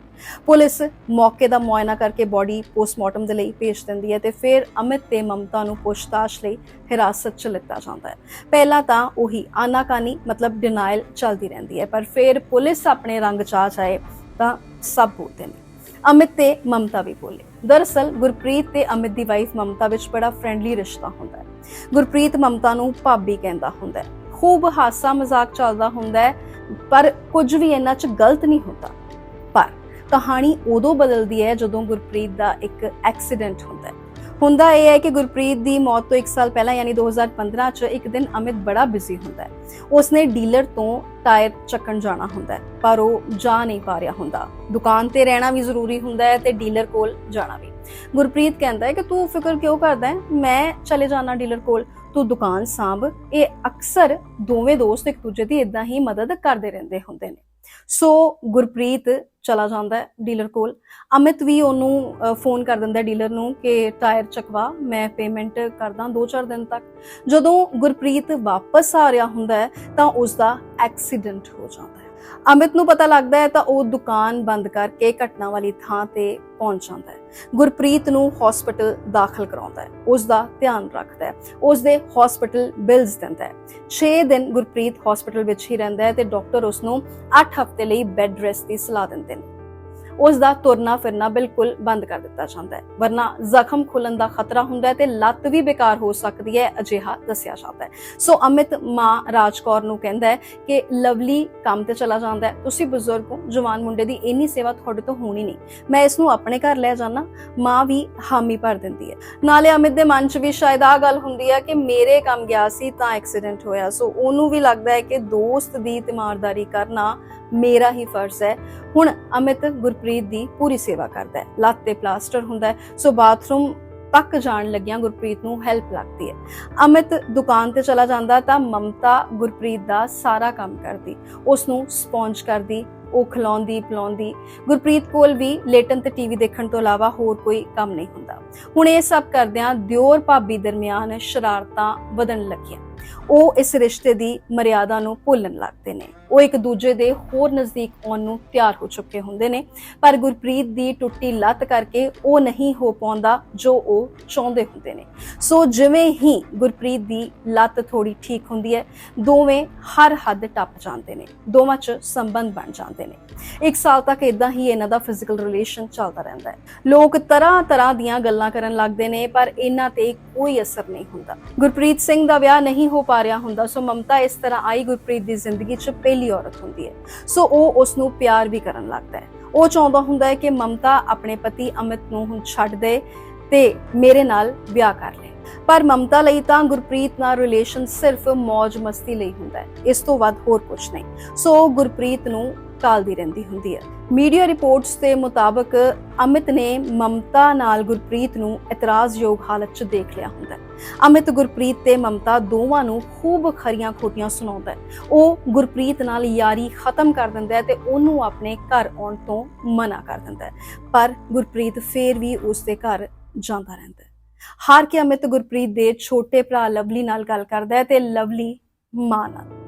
ਪੁਲਿਸ ਮੌਕੇ ਦਾ ਮੁਆਇਨਾ ਕਰਕੇ ਬੋਡੀ ਪੋਸਟਮਾਰਟਮ ਦੇ ਲਈ ਭੇਜ ਦਿੰਦੀ ਹੈ ਤੇ ਫਿਰ ਅਮਿਤ ਤੇ ਮਮਤਾ ਨੂੰ ਪੁੱਛਤਾਛ ਲਈ ਹਿਰਾਸਤ 'ਚ ਲਿੱਤਾ ਜਾਂਦਾ ਹੈ। ਪਹਿਲਾਂ ਤਾਂ ਉਹੀ ਆਨਾਕਾਨੀ ਮਤਲਬ ਡਿਨਾਈਲ ਚੱਲਦੀ ਰਹਿੰਦੀ ਹੈ, ਪਰ ਫਿਰ ਪੁਲਿਸ ਆਪਣੇ ਰੰਗ 'ਚ ਆ ਜਾਏ ਤਾਂ ਸਭ ਬੋਲਦੇ ਨੇ। ਅਮਿਤ ਤੇ ਮਮਤਾ ਵੀ ਬੋਲੇ। ਦਰਅਸਲ ਗੁਰਪ੍ਰੀਤ ਤੇ ਅਮਿਤ ਦੀ ਵਾਈਫ ਮਮਤਾ ਵਿੱਚ ਬੜਾ ਫ੍ਰੈਂਡਲੀ ਰਿਸ਼ਤਾ ਹੁੰਦਾ ਹੈ। ਗੁਰਪ੍ਰੀਤ ਮਮਤਾ ਨੂੰ ਭਾਬੀ ਕਹਿੰਦਾ ਹੁੰਦਾ ਹੈ। ਖੂਬ ਹਾਸਾ ਮਜ਼ਾਕ ਚੱਲਦਾ ਹੁੰਦਾ ਹੈ, ਪਰ ਕੁਝ ਵੀ ਇਹਨਾਂ 'ਚ ਗਲਤ ਨਹੀਂ ਹੁੰਦਾ। ਪਰ ਕਹਾਣੀ ਉਦੋਂ ਬਦਲਦੀ ਹੈ ਜਦੋਂ ਗੁਰਪ੍ਰੀਤ ਦਾ ਇੱਕ ਐਕਸੀਡੈਂਟ ਹੁੰਦਾ ਹੈ। ਹੁੰਦਾ ਇਹ ਹੈ ਕਿ ਗੁਰਪ੍ਰੀਤ ਦੀ ਮੌਤ ਤੋਂ 1 ਸਾਲ ਪਹਿਲਾਂ, ਯਾਨੀ 2015 ਚ ਇੱਕ ਦਿਨ ਅਮਿਤ ਬੜਾ ਬਿਜ਼ੀ ਹੁੰਦਾ ਹੈ। ਉਸਨੇ ਡੀਲਰ ਤੋਂ ਟਾਇਰ ਚੱਕਣ ਜਾਣਾ ਹੁੰਦਾ ਹੈ, ਪਰ ਉਹ ਜਾ ਨਹੀਂ ਪਾ ਰਿਹਾ ਹੁੰਦਾ। ਦੁਕਾਨ ਤੇ ਰਹਿਣਾ ਵੀ ਜ਼ਰੂਰੀ ਹੁੰਦਾ ਹੈ ਤੇ ਡੀਲਰ ਕੋਲ ਜਾਣਾ ਵੀ। ਗੁਰਪ੍ਰੀਤ ਕਹਿੰਦਾ ਹੈ ਕਿ ਤੂੰ ਫਿਕਰ ਕਿਉਂ ਕਰਦਾ ਹੈ? ਮੈਂ ਚਲੇ ਜਾਣਾ ਡੀਲਰ ਕੋਲ। ਤੂੰ ਦੁਕਾਨ ਸਾਂਭ। ਇਹ ਅਕਸਰ ਦੋਵੇਂ ਦੋਸਤ ਇੱਕ ਦੂਜੇ ਦੀ ਇਦਾਂ ਹੀ ਮਦਦ ਕਰਦੇ ਰਹਿੰਦੇ ਹੁੰਦੇ ਨੇ। ਸੋ ਗੁਰਪ੍ਰੀਤ ਚਲਾ ਜਾਂਦਾ ਡੀਲਰ ਕੋਲ। ਅਮਿਤ ਵੀ ਉਹਨੂੰ ਅ, ਫੋਨ ਕਰ ਦਿੰਦਾ ਡੀਲਰ ਨੂੰ ਕਿ ਟਾਇਰ ਚਕਵਾ ਮੈਂ ਪੇਮੈਂਟ ਕਰਦਾ 2-4 ਦਿਨ ਤੱਕ। ਜਦੋਂ ਗੁਰਪ੍ਰੀਤ ਵਾਪਸ ਆ ਰਿਹਾ ਹੁੰਦਾ ਹੈ ਤਾਂ ਉਸ ਦਾ ਐਕਸੀਡੈਂਟ ਹੋ ਜਾਂਦਾ ਅਮਿਤ ਨੂੰ ਪਤਾ ਲੱਗਦਾ ਹੈ ਤਾਂ ਉਹ ਦੁਕਾਨ ਬੰਦ ਕਰਕੇ ਘਟਨਾ ਵਾਲੀ ਥਾਂ ਤੇ ਪਹੁੰਚ ਜਾਂਦਾ ਹੈ। ਗੁਰਪ੍ਰੀਤ ਨੂੰ ਹਸਪੀਟਲ ਦਾਖਲ ਕਰਾਉਂਦਾ ਹੈ। ਉਸ ਦਾ ਧਿਆਨ ਰੱਖਦਾ ਹੈ। ਉਸ ਦੇ ਹਸਪੀਟਲ ਬਿਲਸ ਦਿੰਦਾ ਹੈ। 6 ਦਿਨ ਗੁਰਪ੍ਰੀਤ ਹਸਪੀਟਲ ਵਿੱਚ ਹੀ ਰਹਿੰਦਾ ਹੈ ਤੇ ਡਾਕਟਰ ਉਸ ਨੂੰ 8 ਹਫ਼ਤੇ ਲਈ ਬੈੱਡ ਰੈਸਟ ਦੀ ਸਲਾਹ ਦਿੰਦੇ ਨੇ। ਉਸ ਦਾ ਤੁਰਨਾ ਫਿਰਨਾ ਬਿਲਕੁਲ ਬੰਦ ਕਰ ਦਿੱਤਾ ਜਾਂਦਾ ਹੈ। ਵਰਨਾ ਜ਼ਖਮ ਖੁੱਲਣ ਦਾ ਖਤਰਾ ਹੁੰਦਾ ਹੈ ਤੇ ਲੱਤ ਵੀ ਬੇਕਾਰ ਹੋ ਸਕਦੀ ਹੈ, ਅਜਿਹਾ ਦੱਸਿਆ ਜਾਂਦਾ ਹੈ। ਸੋ ਅਮਿਤ ਮਾਂ ਰਾਜਕੌਰ ਨੂੰ ਕਹਿੰਦਾ ਹੈ ਕਿ ਲਵਲੀ ਕੰਮ ਤੇ ਚਲਾ ਜਾਂਦਾ ਹੈ। ਤੁਸੀਂ ਬਜ਼ੁਰਗ ਹੋ, ਜਵਾਨ ਮੁੰਡੇ ਦੀ ਇੰਨੀ ਸੇਵਾ ਤੁਹਾਡੇ ਤੋਂ ਹੋਣੀ ਨਹੀਂ। ਮੈਂ ਇਸ ਨੂੰ ਆਪਣੇ ਘਰ ਲੈ ਜਾਣਾ, ਮਾਂ ਵੀ ਹਾਮੀ ਭਰ ਦਿੰਦੀ ਹੈ। ਨਾਲੇ ਅਮਿਤ ਦੇ ਮਨ 'ਚ ਵੀ ਸ਼ਾਇਦ ਆ ਗੱਲ ਹੁੰਦੀ ਹੈ ਕਿ ਮੇਰੇ ਕੰਮ ਗਿਆ ਸੀ ਤਾਂ ਐਕਸੀਡੈਂਟ ਹੋਇਆ। ਸੋ ਉਹਨੂੰ ਵੀ ਲੱਗਦਾ ਹੈ ਕਿ ਦੋਸਤ ਦੀ ਤਿਮਾਰਦਾਰੀ ਕਰਨਾ ਮੇਰਾ ਹੀ ਫਰਜ਼ ਹੈ। ਹੁਣ ਅਮਿਤ ਗੁਰਪ੍ਰੀਤ ਦੀ ਪੂਰੀ ਸੇਵਾ ਕਰਦਾ ਹੈ। ਲੱਤ ਤੇ ਪਲਾਸਟਰ ਹੁੰਦਾ ਹੈ। ਸੋ ਬਾਥਰੂਮ ਤੱਕ ਜਾਣ ਲੱਗਿਆਂ ਗੁਰਪ੍ਰੀਤ ਨੂੰ ਹੈਲਪ ਲੱਗਦੀ ਹੈ। ਅਮਿਤ ਦੁਕਾਨ ਤੇ ਚਲਾ ਜਾਂਦਾ ਤਾਂ ਮਮਤਾ ਗੁਰਪ੍ਰੀਤ ਦਾ ਸਾਰਾ ਕੰਮ ਕਰਦੀ। ਉਸ ਨੂੰ ਸਪੌਂਜ ਕਰਦੀ। ਉਹ ਖਿਲਾਉਂਦੀ, ਪਿਲਾਉਂਦੀ। ਗੁਰਪ੍ਰੀਤ ਕੋਲ ਵੀ ਲੇਟਨ ਤੇ ਟੀਵੀ ਦੇਖਣ ਤੋਂ ਇਲਾਵਾ ਹੋਰ ਕੋਈ ਕੰਮ ਨਹੀਂ ਹੁੰਦਾ। ਹੁਣ ਇਹ ਸਭ ਕਰਦਿਆਂ ਦਿਓਰ ਭਾਬੀ ਦਰਮਿਆਨ ਸ਼ਰਾਰਤਾਂ ਵਧਣ ਲੱਗੀਆਂ। ਉਹ ਇਸ ਰਿਸ਼ਤੇ ਦੀ ਮਰਿਆਦਾ ਨੂੰ ਭੁੱਲਣ ਲੱਗਦੇ ਨੇ। ਉਹ ਇੱਕ ਦੂਜੇ ਦੇ ਹੋਰ ਨਜ਼ਦੀਕ ਆਉਣ ਨੂੰ ਤਿਆਰ ਹੋ ਚੁੱਕੇ ਹੁੰਦੇ ਨੇ। ਪਰ ਗੁਰਪ੍ਰੀਤ ਦੀ ਟੁੱਟੀ ਲੱਤ ਕਰਕੇ ਉਹ ਨਹੀਂ ਹੋ ਪਾਉਂਦਾ ਜੋ ਉਹ ਚਾਹੁੰਦੇ ਹੁੰਦੇ ਨੇ। ਸੋ ਜਿਵੇਂ ਹੀ ਗੁਰਪ੍ਰੀਤ ਦੀ ਲੱਤ ਥੋੜੀ ਠੀਕ ਹੁੰਦੀ ਹੈ, ਦੋਵੇਂ ਹਰ ਹੱਦ ਟੱਪ ਜਾਂਦੇ ਨੇ। ਦੋਵਾਂ 'ਚ ਸੰਬੰਧ ਬਣ ਜਾਂਦੇ ਨੇ। ਇੱਕ ਸਾਲ ਤੱਕ ਇਦਾਂ ਹੀ ਇਹਨਾਂ ਦਾ ਫਿਜ਼ੀਕਲ ਰਿਲੇਸ਼ਨ ਚੱਲਦਾ ਰਹਿੰਦਾ ਹੈ। ਲੋਕ ਤਰ੍ਹਾਂ ਤਰ੍ਹਾਂ ਦੀਆਂ ਗੱਲਾਂ ਕਰਨ ਲੱਗਦੇ ਨੇ, ਪਰ ਇਹਨਾਂ ਤੇ ਕੋਈ ਅਸਰ ਨਹੀਂ ਹੁੰਦਾ। ਗੁਰਪ੍ਰੀਤ ਸਿੰਘ ਦਾ ਵਿਆਹ ਨਹੀਂ ਹੋ ਪਾ ਰਿਹਾ ਹੁੰਦਾ, ਸੋ ਮਮਤਾ ਇਸ ਤਰ੍ਹਾਂ ਆਈ ਗੁਰਪ੍ਰੀਤ ਦੀ ਜ਼ਿੰਦਗੀ 'ਚ ਪਹਿਲੀ ਔਰਤ ਹੁੰਦੀ ਹੈ। ਸੋ ਉਹ ਉਸ ਨੂੰ ਪਿਆਰ ਵੀ ਕਰਨ ਲੱਗਦਾ ਹੈ। ਉਹ ਚਾਹੁੰਦਾ ਹੁੰਦਾ ਹੈ ਕਿ ਮਮਤਾ ਆਪਣੇ ਪਤੀ ਅਮਿਤ ਨੂੰ ਹੁਣ ਛੱਡ ਦੇ ਤੇ ਮੇਰੇ ਨਾਲ ਵਿਆਹ ਕਰ ਲੇ। ਪਰ ਮਮਤਾ ਲਈ ਤਾਂ ਗੁਰਪ੍ਰੀਤ ਨਾਲ ਰਿਲੇਸ਼ਨ ਸਿਰਫ ਮौज ਮਸਤੀ ਲਈ ਹੁੰਦਾ ਹੈ। ਇਸ ਤੋਂ ਵੱਧ ਹੋਰ ਕੁਝ ਨਹੀਂ। ਸੋ ਗੁਰਪ੍ਰੀਤ ਨੂੰ ਟਾਲਦੀ ਰਹਿੰਦੀ ਹੁੰਦੀ ਹੈ। ਮੀਡੀਆ ਰਿਪੋਰਟਸ ਦੇ ਮੁਤਾਬਕ ਅਮਿਤ ਨੇ ਮਮਤਾ ਨਾਲ ਗੁਰਪ੍ਰੀਤ ਨੂੰ ਇਤਰਾਜ਼ਯੋਗ ਹਾਲਤ 'ਚ ਦੇਖ ਲਿਆ ਹੁੰਦਾ ਹੈ। ਅਮਿਤ, ਗੁਰਪ੍ਰੀਤ ਤੇ ਮਮਤਾ ਦੋਵਾਂ ਨੂੰ ਖੂਬ ਖਰੀਆਂ ਖੋਟੀਆਂ ਸੁਣਾਉਂਦਾ ਹੈ। ਉਹ ਗੁਰਪ੍ਰੀਤ ਨਾਲ ਯਾਰੀ ਖਤਮ ਕਰ ਦਿੰਦਾ ਹੈ ਤੇ ਉਹਨੂੰ ਆਪਣੇ ਘਰ ਆਉਣ ਤੋਂ ਮਨਾ ਕਰ ਦਿੰਦਾ ਹੈ। ਪਰ ਗੁਰਪ੍ਰੀਤ ਫੇਰ ਵੀ ਉਸ ਦੇ ਘਰ ਜਾਂਦਾ ਰਹਿੰਦਾ ਹੈ। ਹਾਰ ਕੇ ਅਮਿਤ, ਗੁਰਪ੍ਰੀਤ ਦੇ ਛੋਟੇ ਭਰਾ ਲਵਲੀ ਨਾਲ ਗੱਲ ਕਰਦਾ ਹੈ ਤੇ ਲਵਲੀ ਮਾਂ ਨਾਲ।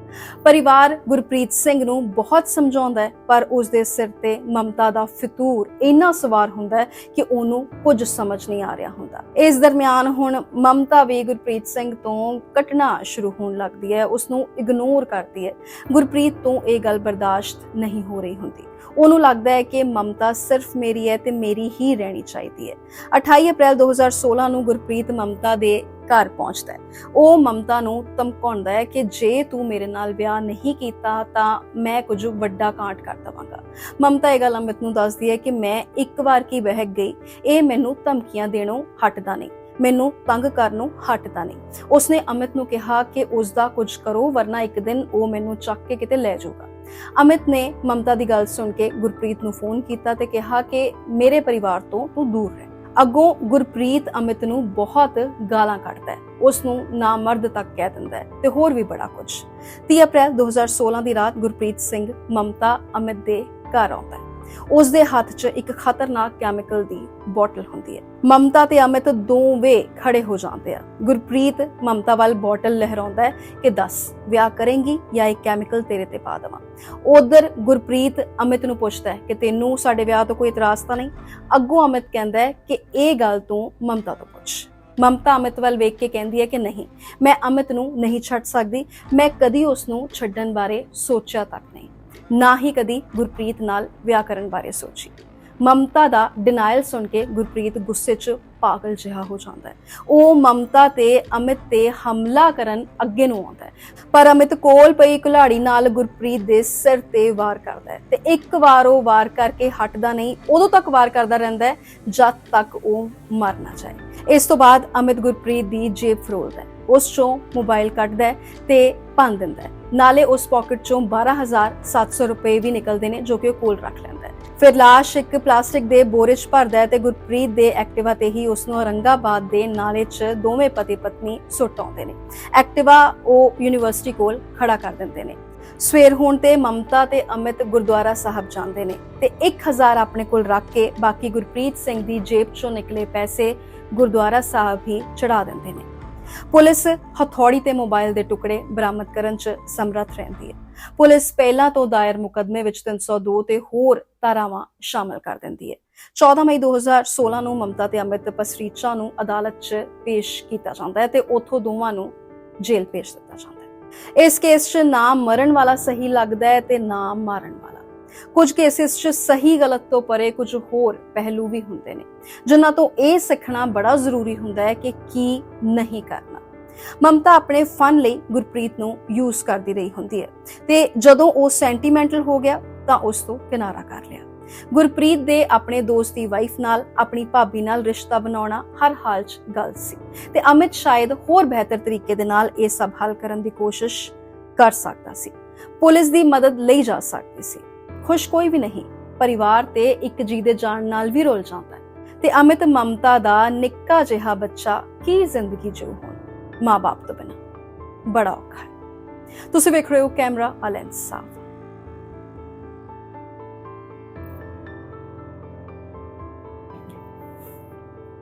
ਪਰਿਵਾਰ ਗੁਰਪ੍ਰੀਤ ਸਿੰਘ ਨੂੰ ਬਹੁਤ ਸਮਝਾਉਂਦਾ ਹੈ, ਪਰ ਉਸ ਦੇ ਸਿਰ ਤੇ ਮਮਤਾ ਦਾ ਫਿਤੂਰ ਇੰਨਾ ਸਵਾਰ ਹੁੰਦਾ ਹੈ ਕਿ ਉਹਨੂੰ ਕੁਝ ਸਮਝ ਨਹੀਂ ਆ ਰਿਹਾ ਹੁੰਦਾ। ਇਸ ਦਰਮਿਆਨ ਹੁਣ ਮਮਤਾ ਵੀ ਗੁਰਪ੍ਰੀਤ ਸਿੰਘ ਤੋਂ ਕਟਣਾ ਸ਼ੁਰੂ ਹੋਣ ਲੱਗਦੀ ਹੈ ਉਸ ਨੂੰ ਇਗਨੋਰ ਕਰਦੀ ਹੈ। ਗੁਰਪ੍ਰੀਤ ਤੋਂ ਇਹ ਗੱਲ ਬਰਦਾਸ਼ਤ ਨਹੀਂ ਹੋ ਰਹੀ ਹੁੰਦੀ। ਉਹਨੂੰ ਲੱਗਦਾ ਹੈ ਕਿ ਮਮਤਾ ਸਿਰਫ ਮੇਰੀ ਹੈ ਤੇ ਮੇਰੀ ਹੀ ਰਹਿਣੀ ਚਾਹੀਦੀ ਹੈ। 28 ਅਪ੍ਰੈਲ 2016 ਨੂੰ ਗੁਰਪ੍ਰੀਤ ਮਮਤਾ ਦੇ ਘਰ ਪਹੁੰਚਦਾ ਹੈ। ਉਹ ਮਮਤਾ ਨੂੰ ਧਮਕਾਉਂਦਾ ਹੈ ਕਿ ਜੇ ਤੂੰ ਮੇਰੇ ਨਾਲ ਵਿਆਹ ਨਹੀਂ ਕੀਤਾ ਤਾਂ ਮੈਂ ਕੁਝ ਵੱਡਾ ਕਾਂਟ ਕਰ ਦਵਾਂਗਾ। ਮਮਤਾ ਇਹ ਗੱਲ ਅਮਿਤ ਨੂੰ ਦੱਸਦੀ ਹੈ ਕਿ ਮੈਂ ਇੱਕ ਵਾਰ ਕੀ ਬਹਿਕ ਗਈ, ਇਹ ਮੈਨੂੰ ਧਮਕੀਆਂ ਦੇਣੋਂ ਹਟਦਾ ਨਹੀਂ, ਮੈਨੂੰ ਤੰਗ ਕਰਨੋਂ ਹਟਦਾ ਨਹੀਂ। ਉਸਨੇ ਅਮਿਤ ਨੂੰ ਕਿਹਾ ਕਿ ਉਸ ਦਾ ਕੁਝ ਕਰੋ, ਵਰਨਾ ਇੱਕ ਦਿਨ ਉਹ ਮੈਨੂੰ ਚੱਕ ਕੇ ਕਿਤੇ ਲੈ ਜਾਊਗਾ। ਅਮਿਤ ਨੇ ਮਮਤਾ ਦੀ ਗੱਲ ਸੁਣ ਕੇ ਗੁਰਪ੍ਰੀਤ ਨੂੰ ਫੋਨ ਕੀਤਾ ਤੇ ਕਿਹਾ ਕਿ ਮੇਰੇ ਪਰਿਵਾਰ ਤੋਂ ਤੂੰ ਦੂਰ ਰਹਿ। ਅੱਗੋਂ ਗੁਰਪ੍ਰੀਤ ਅਮਿਤ ਨੂੰ ਬਹੁਤ ਗਾਲਾਂ ਕੱਢਦਾ ਹੈ। ਉਸ ਨੂੰ ਨਾਮਰਦ ਤੱਕ ਕਹਿ ਦਿੰਦਾ ਹੈ ਤੇ ਹੋਰ ਵੀ ਬੜਾ ਕੁਝ। 30 ਅਪ੍ਰੈਲ 2016 ਦੀ ਰਾਤ ਗੁਰਪ੍ਰੀਤ ਸਿੰਘ, ਮਮਤਾ, ਅਮਿਤ ਦੇ ਘਰ ਆਉਂਦਾ ਹੈ। ਉਸ ਦੇ ਹੱਥ 'ਚ ਇੱਕ ਖਤਰਨਾਕ ਕੈਮੀਕਲ ਦੀ ਬੋਟਲ ਹੁੰਦੀ ਹੈ। ਮਮਤਾ ਤੇ ਅਮਿਤ ਦੋਵੇਂ ਖੜੇ ਹੋ ਜਾਂਦੇ ਆ। ਗੁਰਪ੍ਰੀਤ ਮਮਤਾ ਵੱਲ ਬੋਟਲ ਲਹਿਰਾਉਂਦਾ ਹੈ ਕਿ ਦੱਸ, ਵਿਆਹ ਕਰੇਂਗੀ ਜਾਂ ਇਹ ਕੈਮੀਕਲ ਤੇਰੇ ਤੇ ਪਾ ਦੇਵਾਂ? ਉਧਰ ਗੁਰਪ੍ਰੀਤ ਅਮਿਤ ਨੂੰ ਪੁੱਛਦਾ ਹੈ ਕਿ ਤੈਨੂੰ ਸਾਡੇ ਵਿਆਹ ਤੋਂ ਕੋਈ ਇਤਰਾਜ਼ ਤਾਂ ਨਹੀਂ? ਅੱਗੋਂ ਅਮਿਤ ਕਹਿੰਦਾ ਹੈ ਕਿ ਇਹ ਗੱਲ ਤੂੰ ਮਮਤਾ ਤੋਂ ਪੁੱਛ। ਮਮਤਾ ਅਮਿਤ ਵੱਲ ਵੇਖ ਕੇ ਕਹਿੰਦੀ ਹੈ ਕਿ ਨਹੀਂ, ਮੈਂ ਅਮਿਤ ਨੂੰ ਨਹੀਂ ਛੱਡ ਸਕਦੀ। ਮੈਂ ਕਦੀ ਉਸ ਨੂੰ ਛੱਡਣ ਬਾਰੇ ਸੋਚਿਆ ਤੱਕ ਨਹੀਂ। ਨਾ ਹੀ ਕਦੀ ਗੁਰਪ੍ਰੀਤ ਨਾਲ ਵਿਆਹ ਕਰਨ ਬਾਰੇ ਸੋਚੀ। ਮਮਤਾ ਦਾ ਡਿਨਾਈਲ ਸੁਣ ਕੇ ਗੁਰਪ੍ਰੀਤ ਗੁੱਸੇ 'ਚ ਪਾਗਲ ਜਿਹਾ ਹੋ ਜਾਂਦਾ ਹੈ। ਉਹ ਮਮਤਾ ਤੇ ਅਮਿਤ ਤੇ ਹਮਲਾ ਕਰਨ ਅੱਗੇ ਨੂੰ ਆਉਂਦਾ ਹੈ। ਪਰ ਅਮਿਤ ਕੋਲ ਪਈ ਕੁਲਾੜੀ ਨਾਲ ਗੁਰਪ੍ਰੀਤ ਦੇ ਸਿਰ ਤੇ ਵਾਰ ਕਰਦਾ ਹੈ ਤੇ ਇੱਕ ਵਾਰ ਉਹ ਵਾਰ ਕਰਕੇ ਹਟਦਾ ਨਹੀਂ, ਉਦੋਂ ਤੱਕ ਵਾਰ ਕਰਦਾ ਰਹਿੰਦਾ ਹੈ ਜਦ ਤੱਕ ਉਹ ਮਰ ਨਾ ਜਾਏ। ਇਸ ਤੋਂ ਬਾਅਦ ਅਮਿਤ ਗੁਰਪ੍ਰੀਤ ਦੀ ਜੇਬ ਫਰੋਲਦਾ ਹੈ। ਉਸ ਚੋਂ ਮੋਬਾਈਲ ਕੱਢਦਾ ਹੈ ਤੇ ਭੰਨ ਦਿੰਦਾ ਹੈ। ਨਾਲੇ ਉਸ ਪਾਕਟ ਚੋਂ 12700 ਰੁਪਏ ਵੀ ਨਿਕਲਦੇ ਨੇ ਜੋ ਕਿ ਉਹ ਕੋਲ ਰੱਖ ਲੈਂਦਾ ਹੈ। ਫਿਰ ਲਾਸ਼ ਇੱਕ ਪਲਾਸਟਿਕ ਦੇ ਬੋਰੇ 'ਚ ਭਰਦਾ ਹੈ ਤੇ ਗੁਰਪ੍ਰੀਤ ਦੇ ਐਕਟਿਵਾ ਤੇ ਹੀ ਉਸ ਨੂੰ ਔਰੰਗਾਬਾਦ ਦੇ ਨਾਲੇ 'ਚ ਦੋਵੇਂ ਪਤੀ ਪਤਨੀ ਸੁੱਟ ਆਉਂਦੇ ਨੇ। ਐਕਟਿਵਾ ਉਹ ਯੂਨੀਵਰਸਿਟੀ ਕੋਲ ਖੜਾ ਕਰ ਦਿੰਦੇ ਨੇ। ਸਵੇਰ ਹੋਣ ਤੇ ਮਮਤਾ ਤੇ ਅਮਿਤ ਗੁਰਦੁਆਰਾ ਸਾਹਿਬ ਜਾਂਦੇ ਨੇ ਤੇ 1000 ਆਪਣੇ ਕੋਲ ਰੱਖ ਕੇ ਬਾਕੀ ਗੁਰਪ੍ਰੀਤ ਸਿੰਘ ਦੀ ਜੇਬ 'ਚੋਂ ਨਿਕਲੇ ਪੈਸੇ ਗੁਰਦੁਆਰਾ ਸਾਹਿਬ ਹੀ ਚੜਾ ਦਿੰਦੇ ਨੇ। ਪੁਲਿਸ ਹਥੌੜੀ ਤੇ ਮੋਬਾਈਲ ਦੇ ਟੁਕੜੇ ਬਰਾਮਦ ਕਰਨ 'ਚ ਸਮਰੱਥ ਰਹਿੰਦੀ ਹੈ। ਪੁਲਿਸ ਪਹਿਲਾਂ ਤੋਂ ਦਾਇਰ ਮੁਕਦਮੇ ਵਿੱਚ 302 ਤੇ ਹੋਰ ਧਾਰਾਵਾਂ ਸ਼ਾਮਲ ਕਰ ਦਿੰਦੀ ਹੈ। 14 ਮਈ 2016 ਨੂੰ ਮਮਤਾ ਤੇ ਅਮਿਤ ਪਸਰੀਚਾ ਨੂੰ ਅਦਾਲਤ 'ਚ ਪੇਸ਼ ਕੀਤਾ ਜਾਂਦਾ ਹੈ ਤੇ ਉੱਥੋਂ ਦੋਵਾਂ ਨੂੰ ਜੇਲ੍ਹ ਭੇਜ ਦਿੱਤਾ ਜਾਂਦਾ ਹੈ। ਇਸ ਕੇਸ 'ਚ ਨਾ ਮਰਨ ਵਾਲਾ ਸਹੀ ਲੱਗਦਾ ਹੈ ਤੇ ਨਾ ਮਾਰਨ ਵਾਲਾ। ਕੁਝ ਕੇਸਿਸ 'ਚ ਸਹੀ ਗਲਤ ਤੋਂ ਪਰੇ ਕੁਝ ਹੋਰ ਪਹਿਲੂ ਵੀ ਹੁੰਦੇ ਨੇ, ਜਿਨ੍ਹਾਂ ਤੋਂ ਇਹ ਸਿੱਖਣਾ ਬੜਾ ਜ਼ਰੂਰੀ ਹੁੰਦਾ ਹੈ ਕਿ ਕੀ ਨਹੀਂ ਕਰਨਾ। ਮਮਤਾ ਆਪਣੇ ਫਨ ਲਈ ਗੁਰਪ੍ਰੀਤ ਨੂੰ ਯੂਜ਼ ਕਰਦੀ ਰਹੀ ਹੁੰਦੀ ਹੈ ਤੇ ਜਦੋਂ ਉਹ ਸੈਂਟੀਮੈਂਟਲ ਹੋ ਗਿਆ ਤਾਂ ਉਸ ਤੋਂ ਕਿਨਾਰਾ ਕਰ ਲਿਆ। ਗੁਰਪ੍ਰੀਤ ਦੇ ਆਪਣੇ ਦੋਸਤ ਦੀ ਵਾਈਫ ਨਾਲ ਆਪਣੀ ਭਾਬੀ ਨਾਲ ਰਿਸ਼ਤਾ ਬਣਾਉਣਾ ਹਰ ਹਾਲ 'ਚ ਗਲਤ ਸੀ ਤੇ ਅਮਿਤ ਸ਼ਾਇਦ ਹੋਰ ਬਿਹਤਰ ਤਰੀਕੇ ਦੇ ਨਾਲ ਇਹ ਸਭ ਹੱਲ ਕਰਨ ਦੀ ਕੋਸ਼ਿਸ਼ ਕਰ ਸਕਦਾ ਸੀ। ਪੁਲਿਸ ਦੀ ਮਦਦ ਲਈ ਜਾ ਸਕਦੀ ਸੀ। ਖੁਸ਼ ਕੋਈ ਵੀ ਨਹੀਂ। ਪਰਿਵਾਰ ਤੇ ਇੱਕ ਜੀ ਦੇ ਜਾਣ ਨਾਲ ਵੀ ਰੁੱਲ ਜਾਂਦਾ ਹੈ। ਤੇ ਅਮਿਤ ਮਮਤਾ ਦਾ ਨਿੱਕਾ ਜਿਹਾ ਬੱਚਾ ਕੀ ਜ਼ਿੰਦਗੀ ਜਿਉ ਹੁਣ? ਮਾਪੇ ਤੋਂ ਬਿਨਾ। ਬੜਾ ਔਖਾ ਹੈ। ਤੁਸੀਂ ਵੇਖ ਰਹੇ ਹੋ ਕੈਮਰਾ, ਅਲੈਂਸ। ਸਾਹਿਬ